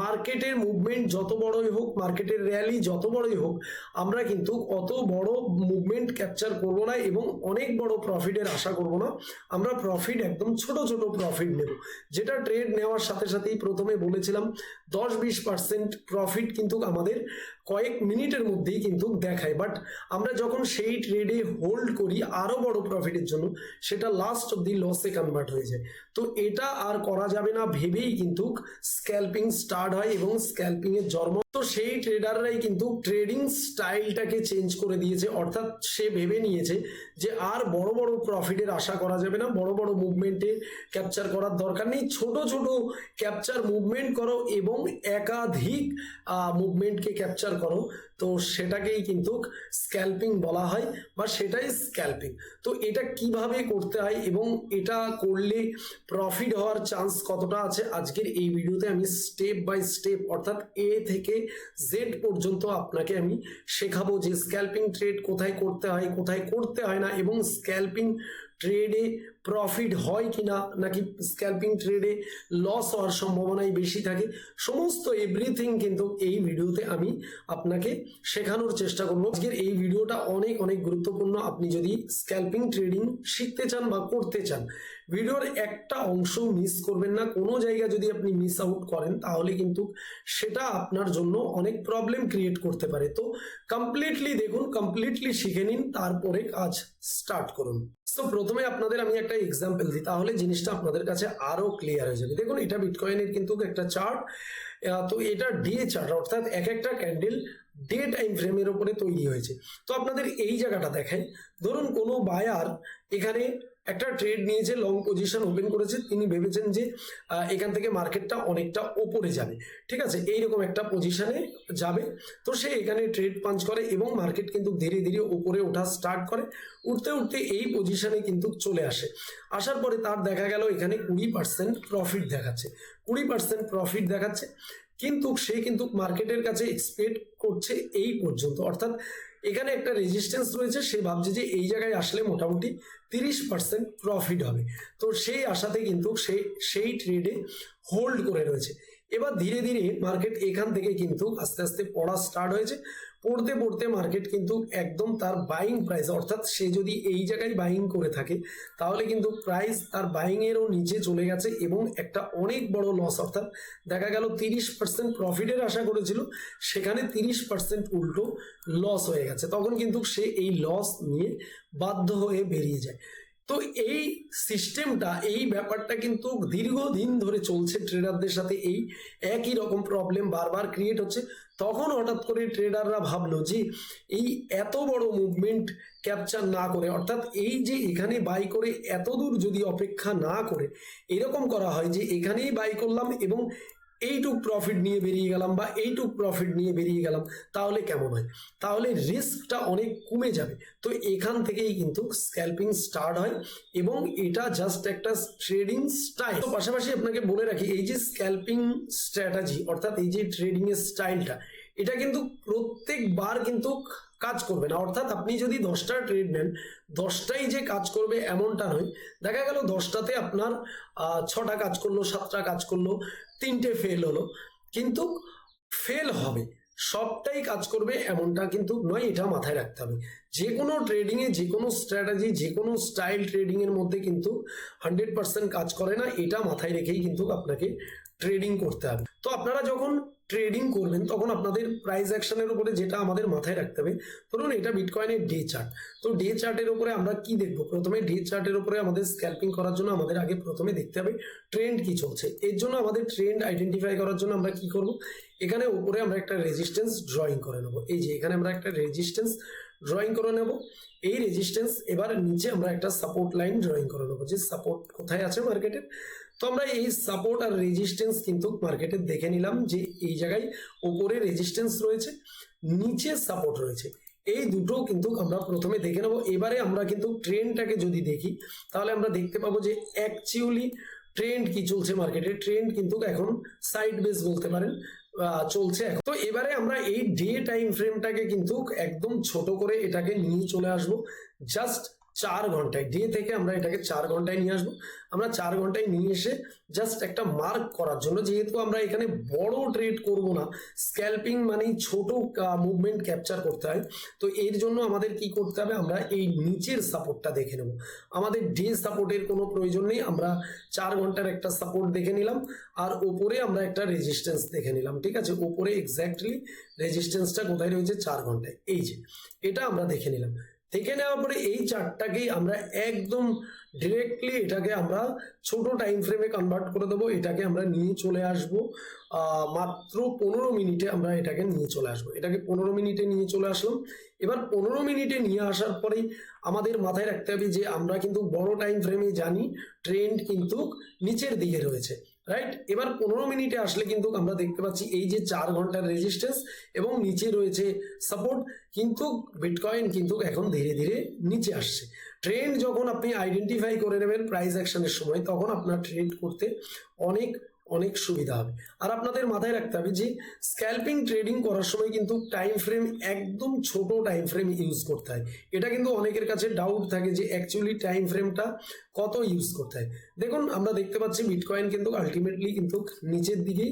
মার্কেটের মুভমেন্ট যত বড়ই হোক মার্কেটের র্যালি যত বড়ই হোক, আমরা কিন্তু অত বড় মুভমেন্ট ক্যাপচার করব না এবং অনেক বড় প্রফিটের আশা করব না। আমরা প্রফিট একদম ছোট ছোট প্রফিট নেব। যেটা ট্রেড নেওয়ার সাথে সাথেই প্রথমে বলেছিলাম দশ বিশ পার্সেন্ট প্রফিট কিন্তু আমাদের কয়েক মিনিটের মধ্যেই কিন্তু দেখায়। বাট আমরা যখন সেই ট্রেডে হোল্ড করি আরও বড় প্রফিটের জন্য, সেটা লাস্ট অব দি লসে কনভার্ট হয়ে যায়। তো এটা আর করা যাবে না, ভেবেই কিন্তু স্ক্যাল্পিং স্টার্ট হয় এবং স্ক্যাল্পিং এর জন্ম তো সেই ট্রেডাররাই কিন্তু ট্রেডিং স্টাইলটাকে চেঞ্জ করে দিয়েছে। অর্থাৎ সে ভেবে নিয়েছে যে আর বড় বড় প্রফিটের আশা করা যাবে না, বড় বড় মুভমেন্টে ক্যাপচার করার দরকার নেই। ছোট ছোট ক্যাপচার মুভমেন্ট করো এবং একাধিক মুভমেন্টকে ক্যাপচার করো। তো সেটাকেই কিন্তু স্ক্যাল্পিং বলা হয় বা সেটাই স্ক্যাল্পিং তো এটা কীভাবে করতে হয় এবং এটা করলে প্রফিট হওয়ার চান্স কতটা আছে আজকের এই ভিডিওতে আমি স্টেপ বাই স্টেপ অর্থাৎ এ থেকে জেড পর্যন্ত আপনাকে আমি শেখাবো যে স্ক্যাল্পিং ট্রেড কোথায় করতে হয়, কোথায় করতে হয় না এবং স্ক্যাল্পিং ট্রেডে প্রফিট হয় কিনা, নাকি স্ক্যাল্পিং ট্রেডে লস হওয়ার সম্ভাবনাই বেশি থাকে, সমস্ত এভরিথিং কিন্তু এই ভিডিওতে আমি আপনাকে শেখানোর চেষ্টা করব। আজকের এই ভিডিওটা অনেক অনেক গুরুত্বপূর্ণ। আপনি যদি স্ক্যাল্পিং ট্রেডিং শিখতে চান বা করতে চান, ভিডিওর একটা অংশ মিস করবেন না। কোনো জায়গা যদি আপনি মিস আউট করেন, তাহলে কিন্তু সেটা আপনার জন্য অনেক প্রবলেম ক্রিয়েট করতে পারে। তো কমপ্লিটলি দেখুন কমপ্লিটলি শিখে নিন, তারপরে কাজ স্টার্ট করুন। তো প্রথমে আপনাদের আমি একটা এক্সাম্পল দিই, তাহলে জিনিসটা আপনাদের কাছে আরও ক্লিয়ার হয়ে যাবে। দেখুন, এটা বিটকয়েনের কিন্তু একটা চার্ট তো এটা ডে চার্ট অর্থাৎ এক একটা ক্যান্ডেল ডে টাইম ফ্রেমের ওপরে তৈরি হয়েছে। তো আপনাদের এই জায়গাটা দেখাই। ধরুন কোনো বায়ার এখানে একটা ট্রেড নিয়েছে লং পজিশন ওপেন করেছে, তিনি ভেবেছেন যে এখান থেকে মার্কেটটা অনেকটা ওপরে যাবে। ঠিক আছে? এইরকম একটা পজিশনে যাবে। তো সে এখানে ট্রেড পাঞ্চ করে এবং মার্কেট কিন্তু ধীরে ধীরে ওপরে ওঠা স্টার্ট করে। উঠতে উঠতে এই পজিশনে কিন্তু চলে আসে। আসার পরে তার দেখা গেল এখানে কুড়ি পার্সেন্ট প্রফিট দেখাচ্ছে। কুড়ি পার্সেন্ট প্রফিট দেখাচ্ছে। কিন্তু সে কিন্তু মার্কেটের কাছে এক্সপেক্ট করছে এই পর্যন্ত। অর্থাৎ এখানে একটা রেজিস্ট্যান্স রয়েছে, সে ভাবছে যে এই জায়গায় আসলে মোটামুটি তিরিশ পার্সেন্ট প্রফিট হবে। তো সেই আশাতে কিন্তু সে, সেই ট্রেডে হোল্ড করে রয়েছে। এবার ধীরে ধীরে মার্কেট এখান থেকে কিন্তু আস্তে আস্তে পড়া স্টার্ট হয়েছে। পড়তে পড়তে মার্কেট কিন্তু একদম তার বাইং প্রাইস অর্থাৎ সে যদি এই জায়গায় বাইং করে থাকে, তাহলে কিন্তু প্রাইস তার বাইং এরও নিচে চলে গেছে এবং একটা অনেক বড় লস অর্থাৎ দেখা গেল তিরিশ পার্সেন্ট প্রফিটের আশা করেছিল, সেখানে তিরিশ পার্সেন্ট উল্টো লস হয়ে গেছে। তখন কিন্তু সে এই লস নিয়ে বাধ্য হয়ে বেরিয়ে যায়। তো এই সিস্টেমটা এই ব্যাপারটা কিন্তু দীর্ঘদিন ধরে চলছে ট্রেডারদের সাথে, এই একই রকম প্রবলেম বারবার ক্রিয়েট হচ্ছে। তখন হঠাৎ করে ট্রেডাররা ভাবলো যে এই এত বড় মুভমেন্ট ক্যাপচার না করে, অর্থাৎ এই যে এখানে বাই করে এত দূর যদি অপেক্ষা না করে, এরকম করা হয় যে এখানেই বাই করলাম এবং এইটুক প্রফিট নিয়ে বেরিয়ে গেলাম বা এইটুক প্রফিট নিয়ে বেরিয়ে গেলাম, তাহলে কেমন হয়? তাহলে রিস্কটা অনেক কমে যাবে। তো এখান থেকেই কিন্তু স্ক্যাল্পিং স্টার্ট হয় এবং এটা জাস্ট একটা ট্রেডিং স্টাইল তো পাশাপাশি আপনাকে বলে রাখি, এই যে স্ক্যাল্পিং স্ট্র্যাটাজি অর্থাৎ এই যে ট্রেডিং এর স্টাইলটা এটা কিন্তু প্রত্যেকবার কিন্তু কাজ করবে না। অর্থাৎ আপনি যদি দশটা ট্রেড নেন, দশটাই যে কাজ করবে এমনটা নয়। দেখা গেল দশটাতে আপনার ছটা কাজ করল, সাতটা কাজ করল তিনটে ফেল হলো। কিন্তু ফেল হবে। সবটাই কাজ করবে এমনটা কিন্তু নয়, এটা মাথায় রাখতে হবে। যে কোনো ট্রেডিংয়ে যে কোনো স্ট্র্যাটেজি যে কোনো স্টাইল ট্রেডিংয়ের মধ্যে কিন্তু হান্ড্রেড পার্সেন্ট কাজ করে না, এটা মাথায় রেখেই কিন্তু আপনাকে ট্রেডিং করতে হবে। তো আপনারা যখন ট্রেডিং করবেন, তখন আপনাদের প্রাইস অ্যাকশনের উপরে যেটা আমাদের মাথায় রাখতে হবে, ধরুন এটা বিটকয়েনের ডে চার্ট তো ডে চার্টের উপরে আমরা কি দেখব? প্রথমে ডে চার্টের উপরে আমাদের স্ক্যাল্পিং করার জন্য আমাদের আগে প্রথমে দেখতে হবে ট্রেন্ড কি চলছে। এর জন্য আমাদের ট্রেন্ড আইডেন্টিফাই করার জন্য আমরা কি করব? এখানে উপরে আমরা একটা রেজিস্ট্যান্স ড্রয়িং করে নেব। এই যে এখানে আমরা একটা রেজিস্ট্যান্স ড্রয়িং করে নেব। এই রেজিস্ট্যান্স এবার নিচে আমরা একটা সাপোর্ট লাইন ড্রয়িং করে নেব যে সাপোর্ট কোথায় আছে মার্কেটের তো আমরা এই সাপোর্ট আর রেজিস্ট্যান্স কিন্তু মার্কেটে দেখে নিলাম যে এই জায়গায় ওপরে রেজিস্ট্যান্স রয়েছে, নিচে সাপোর্ট রয়েছে। এই দুটো কিন্তু আমরা প্রথমে দেখে নেব। এবারে আমরা কিন্তু ট্রেন্ডটাকে যদি দেখি, তাহলে আমরা দেখতে পাবো যে অ্যাকচুয়ালি ট্রেন্ড কি চলছে মার্কেটে ট্রেন্ড কিন্তু এখন সাইড বেস বলতে পারেন। চলছে তো এবারে আমরা এই ডে টাইম ফ্রেমটাকে কিন্তু একদম ছোট করে এটাকে নিয়ে চলে আসব। জাস্ট চার ঘন্টায়, ডে থেকে আমরা এটাকে চার ঘন্টায় নিয়ে আসব। আমরা চার ঘন্টায় নিয়ে এসে জাস্ট একটা মার্ক করার জন্য, যেহেতু আমরা এখানে বড় ট্রেড করব না স্ক্যাল্পিং মানেই ছোট মুভমেন্ট ক্যাপচার করতে হয়, তো এর জন্য আমাদের কি করতে হবে, আমরা এই নিচের সাপোর্টটা দেখে নেব। আমাদের ডে সাপোর্টের কোনো প্রয়োজন নেই, আমরা চার ঘণ্টার একটা সাপোর্ট দেখে নিলাম, আর ওপরে আমরা একটা রেজিস্ট্যান্স দেখে নিলাম, ঠিক আছে? ওপরে এক্স্যাক্টলি রেজিস্ট্যান্সটা কোথায় রয়েছে? চার ঘন্টায়, এই যে, এটা আমরা দেখে নিলাম। দেখে নেওয়ার পরে এই চারটাকেই আমরা একদম ডিরেক্টলি এটাকে আমরা ছোট টাইম ফ্রেমে কনভার্ট করে দেবো। এটাকে আমরা নিয়ে চলে আসব। মাত্র পনেরো মিনিটে আমরা এটাকে নিয়ে চলে আসব। এটাকে পনেরো মিনিটে নিয়ে চলে আসলাম। এবার পনেরো মিনিটে নিয়ে আসার পরেই আমাদের মাথায় রাখতে হবে যে আমরা কিন্তু বড় টাইম ফ্রেমে জানি ট্রেন্ড কিন্তু নিচের দিকে রয়েছে। রাইট এবার পনেরো মিনিটে আসলে কিন্তু আমরা দেখতে পাচ্ছি এই যে চার ঘণ্টার রেজিস্ট্যান্স এবং নিচে রয়েছে সাপোর্ট কিন্তু বিটকয়েন কিন্তু এখন ধীরে ধীরে নিচে আসছে। ট্রেন্ড যখন আপনি আইডেন্টিফাই করে নেবেন প্রাইস অ্যাকশনের সময়, তখন আপনার ট্রেড করতে অনেক অনেক সুবিধা হবে। আর আপনাদের মাথায় রাখতে হবে যে স্ক্যাল্পিং ট্রেডিং করার সময় কিন্তু টাইম ফ্রেম একদম ছোট টাইম ফ্রেম ইউজ করতে হয়। এটা কিন্তু অনেকের কাছে ডাউট থাকে যে অ্যাকচুয়ালি টাইম ফ্রেমটা কত ইউজ করতে হয়। দেখুন, আমরা দেখতে পাচ্ছি বিটকয়েন কিন্তু আলটিমেটলি কিন্তু নিচের দিকেই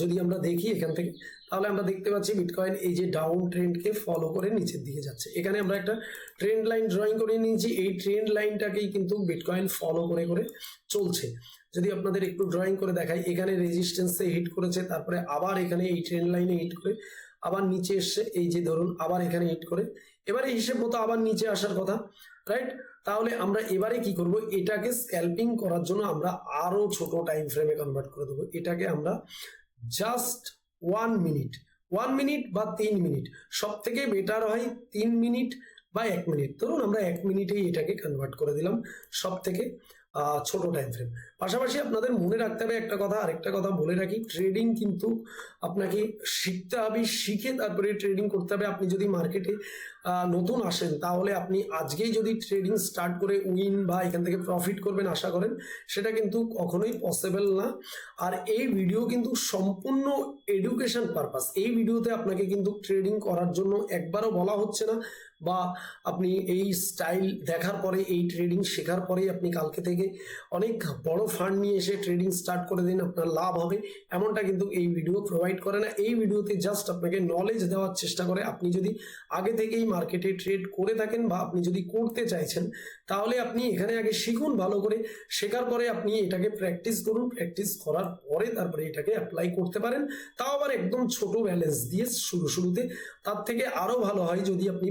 যদি আমরা দেখি এখান থেকে, তাহলে আমরা দেখতে পাচ্ছি বিটকয়েন এই যে ডাউন ট্রেন্ডকে ফলো করে নিচের দিকে যাচ্ছে। এখানে আমরা একটা ট্রেন্ড লাইন ড্রয়িং করে নিয়েছি। এই ট্রেন্ড লাইনটাকেই কিন্তু বিটকয়েন ফলো করে করে চলছে। যদি আপনাদের একটু ড্রয়িং করে দেখাই, এখানে রেজিস্ট্যান্সে হিট করেছে, তারপরে আবার এখানে এই ট্রেন্ড লাইনে হিট করে, আবার নিচে এসছে। এই যে ধরুন, আবার এখানে হিট করে। এবারে হিসেব মতো আবার নিচে আসার কথা রাইট তাহলে আমরা এবারে কি করব? এটাকে স্ক্যাল্পিং করার জন্য আমরা আরও ছোট টাইম ফ্রেমে কনভার্ট করে দেবো। এটাকে আমরা just one minute one minute বা তিন মিনিট সব থেকে বেটার হয় তিন মিনিট বা এক মিনিট ধরুন আমরা এক মিনিটেই এটাকে কনভার্ট করে দিলাম সব থেকে ছোট টাইম ফ্রেম পাশাপাশি আপনাদের মনে রাখতে হবে একটা কথা, আরেকটা কথা বলে রাখি। ট্রেডিং কিন্তু আপনাকে শিখতে হবে, শিখে তারপরে ট্রেডিং করতে হবে। আপনি যদি মার্কেটে নতুন আসেন, তাহলে আপনি আজকেই যদি ট্রেডিং স্টার্ট করে উইন বা এখান থেকে প্রফিট করবেন, আশা করেন, সেটা কিন্তু কখনোই পসিবল না। আর এই ভিডিও কিন্তু সম্পূর্ণ এডুকেশন পারপাস এই ভিডিওতে আপনাকে কিন্তু ট্রেডিং করার জন্য একবারও বলা হচ্ছে না। বা আপনি এই স্টাইল দেখার পরে, এই ট্রেডিং শেখার পরেই আপনি কালকে থেকে অনেক বড় ফান্ড নিয়ে এসে ট্রেডিং স্টার্ট করে দিন, আপনার লাভ হবে। এমনটা কিন্তু এই ভিডিও প্রোভাইড করে না। এই ভিডিওতে জাস্ট আপনাকে নলেজ দেওয়ার চেষ্টা করে। আপনি যদি আগে থেকেই মার্কেটে ট্রেড করে থাকেন বা আপনি যদি করতে চাইছেন, তাহলে আপনি এখানে আগে শিখুন ভালো করে। শেখার পরে আপনি এটাকে প্র্যাকটিস করুন। প্র্যাকটিস করার পরে তারপরে এটাকে অ্যাপ্লাই করতে পারেন। তাও আবার একদম ছোট ব্যালেন্স দিয়ে শুরু, শুরুতে। তার থেকে আরও ভালো হয় যদি আপনি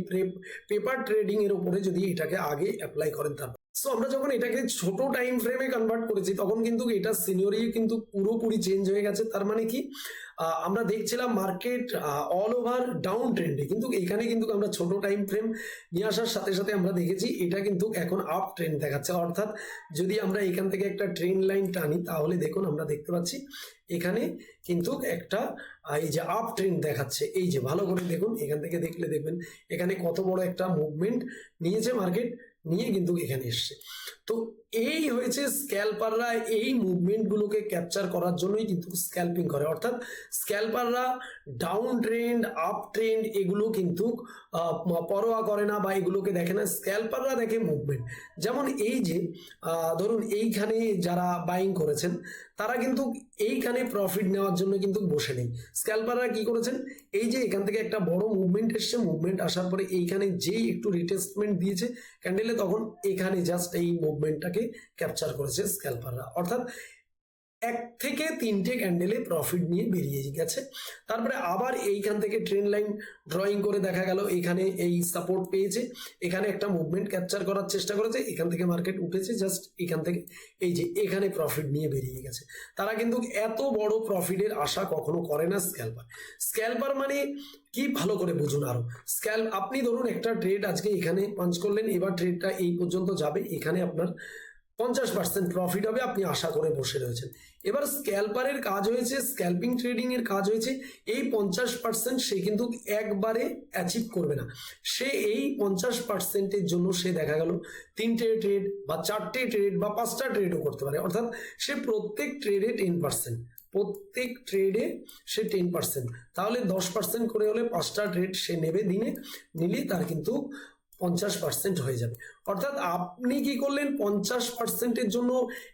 পেপার ট্রেডিং এর উপরে যদি এটাকে আগে অ্যাপ্লাই করেন তারপর। সো আমরা যখন এটাকে ছোট টাইম ফ্রেমে কনভার্ট করেছি, তখন কিন্তু এটা সিনিয়রি কিন্তু পুরোপুরি চেঞ্জ হয়ে গেছে। তার মানে কি? আমরা দেখছিলাম মার্কেট অল ওভার ডাউন ট্রেন্ডে কিন্তু এখানে কিন্তু আমরা ছোট টাইম ফ্রেম নিয়ে আসার সাথে সাথে আমরা দেখেছি, এটা কিন্তু এখন আপ ট্রেন্ড দেখাচ্ছে। অর্থাৎ যদি আমরা এখান থেকে একটা ট্রেন লাইন টানি, তাহলে দেখুন আমরা দেখতে পাচ্ছি, এখানে কিন্তু একটা এই যে আপ ট্রেন্ড দেখাচ্ছে। এই যে ভালো করে দেখুন, এখান থেকে দেখলে দেখবেন, এখানে কত বড় একটা মুভমেন্ট নিয়েছে মার্কেট নিয়ে কিন্তু এখানে এসছে তো এই হয়েছে স্ক্যালপাররা এই মুভমেন্টগুলোকে ক্যাপচার করার জন্যই কিন্তু স্ক্যাল্পিং করে। অর্থাৎ স্ক্যালপাররা ডাউন ট্রেন্ড আপ ট্রেন্ড এগুলো কিন্তু পরোয়া করে না বা এগুলোকে দেখে না। স্ক্যালপাররা দেখে মুভমেন্ট যেমন এই যে ধরুন এইখানে যারা বাইং করেছেন, তারা কিন্তু এইখানে প্রফিট নেওয়ার জন্য কিন্তু বসে নেই। স্ক্যালপাররা কি করেছেন? এই যে এখান থেকে একটা বড় মুভমেন্ট এসছে। মুভমেন্ট আসার পরে এইখানে যেই একটু রিটেস্টমেন্ট দিয়েছে ক্যান্ডেলে তখন এখানে জাস্ট এই মুভমেন্টটাকে ক্যাপচার করেছে স্ক্যালপাররা অর্থাৎ এক থেকে তিনটে ক্যান্ডেলে প্রফিট নিয়ে বেরিয়ে গেছে। তারপরে আবার এইখান থেকে ট্রেন লাইন ড্রয়িং করে দেখা গেল, এখানে এই সাপোর্ট পেয়েছে। এখানে একটা মুভমেন্ট ক্যাপচার করার চেষ্টা করেছে, এখান থেকে মার্কেট উঠেছে জাস্ট এখান থেকে এই যে এখানে প্রফিট নিয়ে বেরিয়ে গেছে। তারা কিন্তু এত বড় প্রফিটের আশা কখনো করে না স্ক্যালপার স্ক্যালপার মানে কি? ভালো করে বুঝুন আরও। স্ক্যাল আপনি ধরুন একটা ট্রেড আজকে এখানে পাঞ্চ করলেন, এবার ট্রেডটা এই পর্যন্ত যাবে, এখানে আপনার পঞ্চাশ পার্সেন্ট প্রফিট হবে, আপনি আশা করে বসে রয়েছেন। এবার স্ক্যালপারের কাজ হয়েছে স্ক্যালপিং ট্রেডিং এর কাজ হয়েছে, এই পঞ্চাশ পার্সেন্ট সে কিন্তু একবারে অ্যাচিভ করবে না। সে এই পঞ্চাশ পার্সেন্টের জন্য সে দেখা গেল, তিনটে ট্রেড বা চারটে ট্রেড বা পাঁচটা ট্রেডও করতে পারে। অর্থাৎ সে প্রত্যেক ট্রেডে টেন পার্সেন্ট প্রত্যেক ট্রেডে সে টেন পার্সেন্ট তাহলে দশ পার্সেন্ট করে হলে পাঁচটা ট্রেড সে নেবে দিনে, নিলে তার কিন্তু পঞ্চাশ পার্সেন্ট হয়ে যাবে। অর্থাৎ আপনি কি করলেন পঞ্চাশ পার্সেন্টের জন্য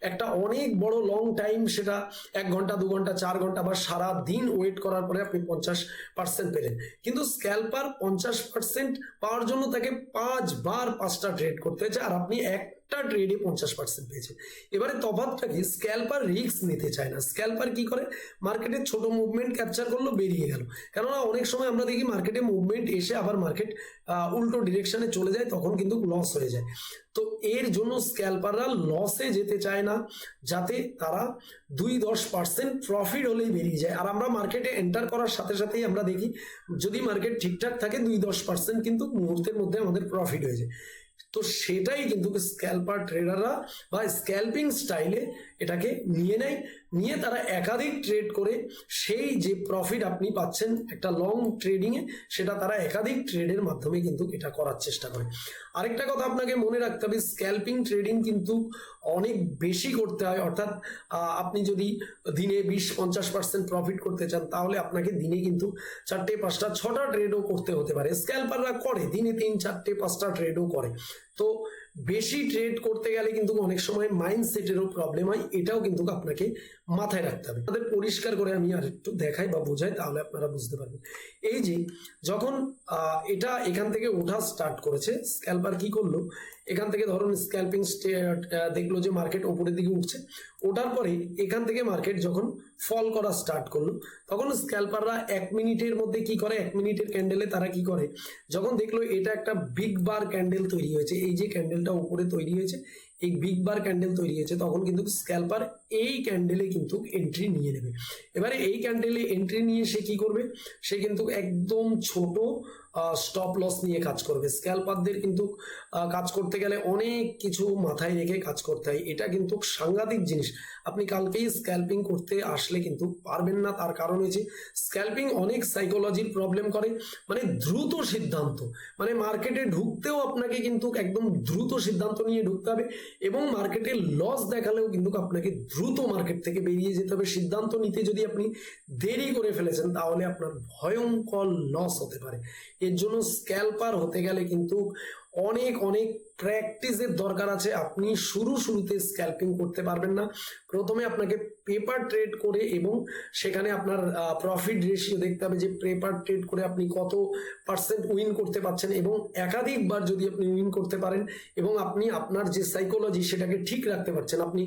একটা অনেক বড় লং টাইম সেটা এক ঘণ্টা, দু ঘণ্টা, চার ঘণ্টা বা সারা দিন ওয়েট করার পরে আপনি পঞ্চাশ পার্সেন্ট পেলেন। কিন্তু স্ক্যাল্পার পঞ্চাশ পার্সেন্ট পাওয়ার জন্য তাকে পাঁচবার পাঁচটা ট্রেড করতে হয়েছে আর আপনি একটা ট্রেডে পঞ্চাশ পার্সেন্ট পেয়েছেন। এবারে তফাৎটা কি? স্ক্যাল্পার রিস্ক নিতে চায় না। স্ক্যাল্পার কি করে? মার্কেটে ছোট মুভমেন্ট ক্যাপচার করল, বেরিয়ে গেল। কেননা অনেক সময় আমরা দেখি মার্কেটে মুভমেন্ট এসে আবার মার্কেট উল্টো ডিরেকশনে চলে যায়, তখন কিন্তু লস হয়ে যায়। তো এর জন্য স্ক্যাল্পাররা লসে যেতে চায় না, যাতে তারা দুই দশ পার্সেন্ট প্রফিট হলেই বেরিয়ে যায়। আর আমরা মার্কেটে এন্টার করার সাথে সাথেই আমরা দেখি, যদি মার্কেট ঠিকঠাক থাকে, দুই দশ পার্সেন্ট কিন্তু মুহূর্তের মধ্যে আমাদের প্রফিট হয়ে যায়। তো সেটাই কিন্তু স্ক্যাল্পার ট্রেডাররা বা স্ক্যাল্পিং স্টাইলে এটাকে নিয়ে নেয়। নিয়ে তারা একাধিক ট্রেড করে, সেই যে প্রফিট আপনি পাচ্ছেন একটা লং ট্রেডিংয়ে সেটা তারা একাধিক ট্রেডের মাধ্যমে কিন্তু এটা করার চেষ্টা করে। আরেকটা কথা আপনাকে মনে রাখতে হবে স্ক্যাল্পিং ট্রেডিং কিন্তু অনেক বেশি করতে হয়। অর্থাৎ আপনি যদি দিনে বিশ, পঞ্চাশ পার্সেন্ট প্রফিট করতে চান, তাহলে আপনাকে দিনে কিন্তু চারটে, পাঁচটা, ছটা ট্রেডও করতে হতে পারে। স্ক্যাল্পাররা করে, দিনে তিন, চারটে, পাঁচটা ট্রেডও করে। তো বেশি ট্রেড করতে গেলে কিন্তু অনেক সময় মাইন্ডসেটেরও প্রবলেম হয়, এটাও কিন্তু আপনাকে মাথায় রাখতে হবে। তাদের পরিষ্কার করে আমি আর একটু দেখাই বা বোঝাই, তাহলে আপনারা বুঝতে পারবেন। এই যে, যখন এটা এখান থেকে ওঠা স্টার্ট করেছে স্ক্যালপার কি করল? এখান থেকে ধরুন স্ক্যাল্পিং দেখল যে মার্কেট ওপরের দিকে উঠছে। ওঠার পরে এখান থেকে মার্কেট যখন ফল করা স্টার্ট করল, তখন স্ক্যাল্পাররা এক মিনিটের মধ্যে কি করে, এক মিনিটের ক্যান্ডেলে তারা কি করে? যখন দেখল এটা একটা বিগ বার ক্যান্ডেল তৈরি হয়েছে, এই যে ক্যান্ডেলটা উপরে তৈরি হয়েছে, এই বিগ বার ক্যান্ডেল তৈরি হয়েছে, তখন কিন্তু স্ক্যাল্পার এই ক্যান্ডেলে কিন্তু এন্ট্রি নিয়ে নেবে। এবারে এই ক্যান্ডেলে এন্ট্রি নিয়ে সে কি করবে? সে কিন্তু একদম ছোট স্টপ লস নিয়ে কাজ করবে। স্ক্যাল্পারদের কিন্তু কাজ করতে গেলে অনেক কিছু মাথায় রেখে কাজ করতে হয়। এটা কিন্তু সাংঘাতিক জিনিস। আপনি কালকেই স্ক্যাল্পিং করতে আসলে কিন্তু পারবেন না। তার কারণ হয়েছে স্ক্যাল্পিং অনেক সাইকোলজির প্রবলেম করে। মানে দ্রুত সিদ্ধান্ত। মানে মার্কেটে ঢুকতেও আপনাকে কিন্তু একদম দ্রুত সিদ্ধান্ত নিয়ে ঢুকতে হবে এবং মার্কেটে লস দেখালেও কিন্তু আপনাকে দ্রুত মার্কেট থেকে বেরিয়ে যেতে হবে। সিদ্ধান্ত নিতে যদি আপনি দেরি করে ফেলেছেন, তাহলে আপনার ভয়ঙ্কর লস হতে পারে। এর জন্য স্ক্যাল্পার হতে গেলে কিন্তু অনেক অনেক প্র্যাকটিসের দরকার আছে। আপনি শুরু, শুরুতে স্ক্যাল্পিং করতে পারবেন না। প্রথমে আপনাকে পেপার ট্রেড করে এবং সেখানে আপনার প্রফিট রেশিও দেখতে হবে যে পেপার ট্রেড করে আপনি কত পার্সেন্ট উইন করতে পারছেন এবং একাধিকবার যদি আপনি উইন করতে পারেন এবং আপনি আপনার যে সাইকোলজি সেটাকে ঠিক রাখতে পারছেন, আপনি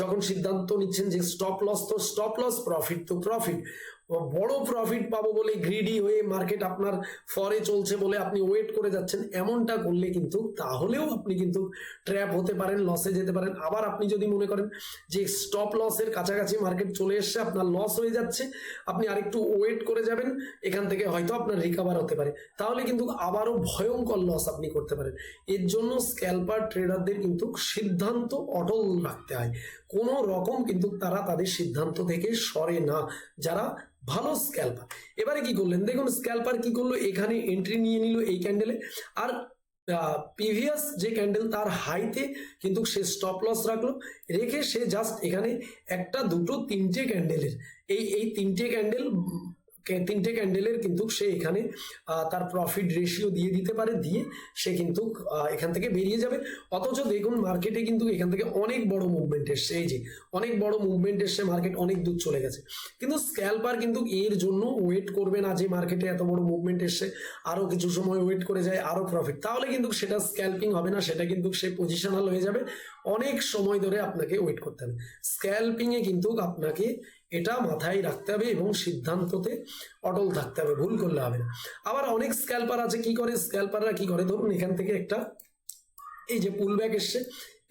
যখন সিদ্ধান্ত নিচ্ছেন যে স্টপ লস তো স্টপ লস প্রফিট তো প্রফিট বড় প্রফিট পাবো বলে গ্রিডি হয়ে মার্কেট আপনার ফরে চলছে বলে আপনি ওয়েট করে যাচ্ছেন, এমনটা করলে কিন্তু তাহলেও আপনি কিন্তু ট্র্যাপ হতে পারেন লসে যেতে পারেন। আবার আপনি যদি মনে করেন যে স্টপ লসের কাছাকাছি মার্কেট চলে এসছে, আপনার লস হয়ে যাচ্ছে, আপনি আরেকটু ওয়েট করে যাবেন, এখান থেকে হয়তো আপনার রিকাভার হতে পারে। তাহলে কিন্তু আবারও ভয়ঙ্কর লস আপনি করতে পারেন। এর জন্য স্ক্যালপার ট্রেডারদের কিন্তু সিদ্ধান্ত অটল রাখতে হয়। কোনো রকম কিন্তু তারা তাদের সিদ্ধান্ত থেকে সরে না। যারা ভালো স্ক্যাল্পার এবারে কি করলেন? দেখুন স্ক্যাল্পার কি করল? এখানে এন্ট্রি নিয়ে নিল এই ক্যান্ডেলে আর প্রিভিয়াস যে ক্যান্ডেল তার হাইতে কিন্তু সে স্টপ লস রাখল। রেখে সে জাস্ট এখানে একটা, দুটো, তিনটে ক্যান্ডেলের এই এই তিনটে ক্যান্ডেল তিনটে ক্যান্ডেলের কিন্তু সে এখানে তার প্রফিট রেশিও দিয়ে দিতে পারে, দিয়ে সে কিন্তু এখান থেকে বেরিয়ে যাবে। অথচ দেখুন মার্কেটে কিন্তু এখান থেকে অনেক বড় মুভমেন্ট এসছে। এই যে, অনেক বড় মুভমেন্ট এসছে মার্কেট অনেক দূর চলে গেছে। কিন্তু স্ক্যাল্পার কিন্তু এর জন্য ওয়েট করবে না যে মার্কেটে এত বড় মুভমেন্ট এসছে, আরও কিছু সময় ওয়েট করে যায়, আরও প্রফিট তাহলে কিন্তু সেটা স্ক্যাল্পিং হবে না, সেটা কিন্তু সে পজিশনাল হয়ে যাবে। অনেক সময় ধরে আপনাকে ওয়েট করতে হবে। স্ক্যাল্পিং এ কিন্তু আপনাকে এটা মাথায় রাখতে হবে এবং সিদ্ধান্ততে অটল থাকতে হবে, ভুল করলে হবে না। আবার অনেক স্ক্যাল্পার আছে, কি করে? স্ক্যাল্পাররা কি করে? ধরুন এখান থেকে একটা, এই যে পুল ব্যাগ এসছে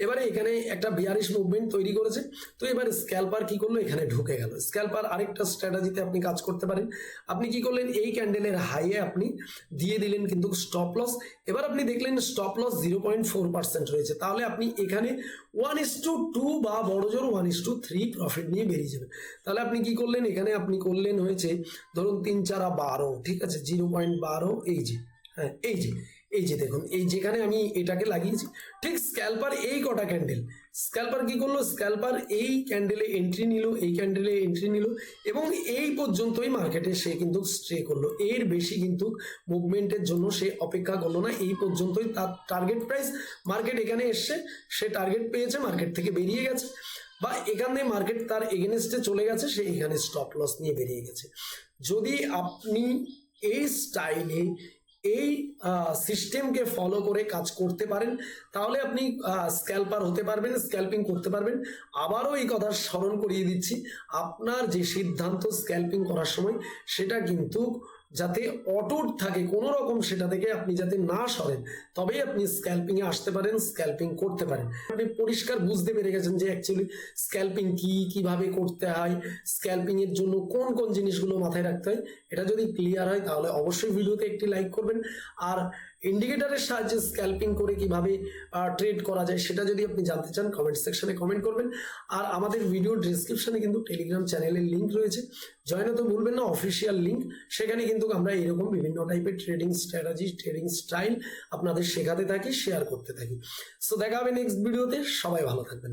এবারে এখানে একটা বিয়ারিশ মুভমেন্ট তৈরি করেছে। তো এবারে স্ক্যাল্পার কি করল? এখানে ঢুকে গেল। স্ক্যাল্পার আরেকটা স্ট্র্যাটাজিতে আপনি কাজ করতে পারেন। আপনি কি করলেন? এই ক্যান্ডেলের হাইয়ে আপনি দিয়ে দিলেন কিন্তু স্টপ লস এবার আপনি দেখলেন stop loss zero point four percent রয়েছে। তাহলে আপনি এখানে ওয়ান ইস টু টু বা বড় জোর one is to three profit নিয়ে বেরিয়ে যাবেন। তাহলে আপনি কি করলেন? এখানে আপনি করলেন হয়েছে ধরুন তিন চারা বারো, ঠিক আছে? জিরো পয়েন্ট বারো, এই যে হ্যাঁ এই যে। এই যে দেখুন, এই যেখানে আমি এটাকে লাগিয়েছি, ঠিক স্ক্যালপার এই কটা ক্যান্ডেল স্ক্যালপার কি করল? স্ক্যালপার এই ক্যান্ডেলে এন্ট্রি নিল, এই ক্যান্ডেলে এন্ট্রি নিল এবং এই পর্যন্তই মার্কেটে সে কিন্তু স্টে করল। এর বেশি কিন্তু মুভমেন্টের জন্য সে অপেক্ষা করল না। এই পর্যন্তই তার টার্গেট প্রাইস মার্কেট এখানে এসছে, সে টার্গেট পেয়েছে মার্কেট থেকে বেরিয়ে গেছে বা এখান মার্কেট তার এগেনস্টে চলে গেছে, সে এখানে স্টপ লস নিয়ে বেরিয়ে গেছে। যদি আপনি এই স্টাইলে এই সিস্টেমকে ফলো করে কাজ করতে পারেন, তাহলে আপনি স্ক্যাল্পার হতে পারবেন স্ক্যাল্পিং করতে পারবেন। আবারও এই কথা স্মরণ করিয়ে দিচ্ছি, আপনার যে সিদ্ধান্ত স্ক্যাল্পিং করার সময়, সেটা কিন্তু যাতে অটুট থাকে, কোনো রকম সেটা থেকে আপনি যাতে না সরেন, তবেই আপনি স্ক্যাল্পিং এ আসতে পারেন স্ক্যাল্পিং করতে পারেন। আপনি পরিষ্কার বুঝতে পেরে গেছেন যে অ্যাকচুয়ালি স্ক্যাল্পিং কি, কীভাবে করতে হয় স্ক্যাল্পিং এর জন্য কোন কোন জিনিসগুলো মাথায় রাখতে হয়, এটা যদি ক্লিয়ার হয় তাহলে অবশ্যই ভিডিওতে একটি লাইক করবেন। আর ইন্ডিকেটারের সাহায্যে স্ক্যাল্পিং করে কীভাবে ট্রেড করা যায় সেটা যদি আপনি জানতে চান কমেন্ট সেকশনে কমেন্ট করবেন। আর আমাদের ভিডিও ডিসক্রিপশনে কিন্তু টেলিগ্রাম চ্যানেলের লিঙ্ক রয়েছে। জয়েন হতে ভুলবেন না অফিসিয়াল লিঙ্ক সেখানে কিন্তু আমরা এরকম বিভিন্ন টাইপের ট্রেডিং স্ট্র্যাটাজি ট্রেডিং স্টাইল আপনাদের শেখাতে থাকি শেয়ার করতে থাকি। সো দেখা হবে নেক্সট ভিডিওতে সবাই ভালো থাকবেন।